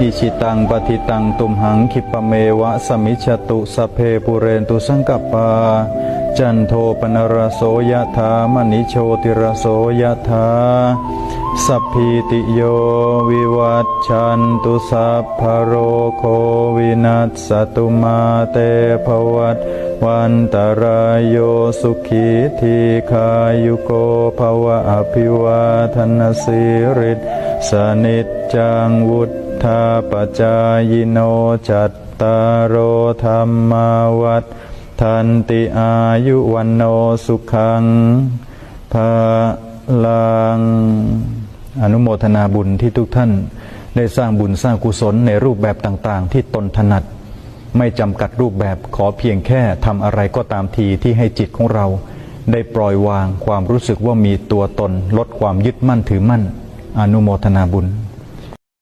อิชิตังปฏิตังตุมหังคิปะเมวะสมิชตุสเพปุเรนตุสังกปปาจันโทปนรโสยะถามณิโชติรโสยะถาสัพพิติโยวิวัตชันตุสัพพโรโควินัสตุมาเตภวัตวันตารายโยสุขีทีขายุโกภวะอภิวาทนสิริสนิจจังวุ ธาปจายโนจัตตารโอธรรมาวัฏทันติอายุวันโนสุขังภาลังอนุโมทนาบุญที่ทุกท่าน ได้สร้างบุญสร้างกุศลในรูปแบบต่างๆ ที่ตนถนัด ไม่จำกัดรูปแบบขอเพียงแค่ทำอะไรก็ตามทีที่ให้จิตของเรา ได้ปล่อยวางความรู้สึกว่ามีตัวตน ลดความยึดมั่นถือมั่น อนุโมทนาบุญ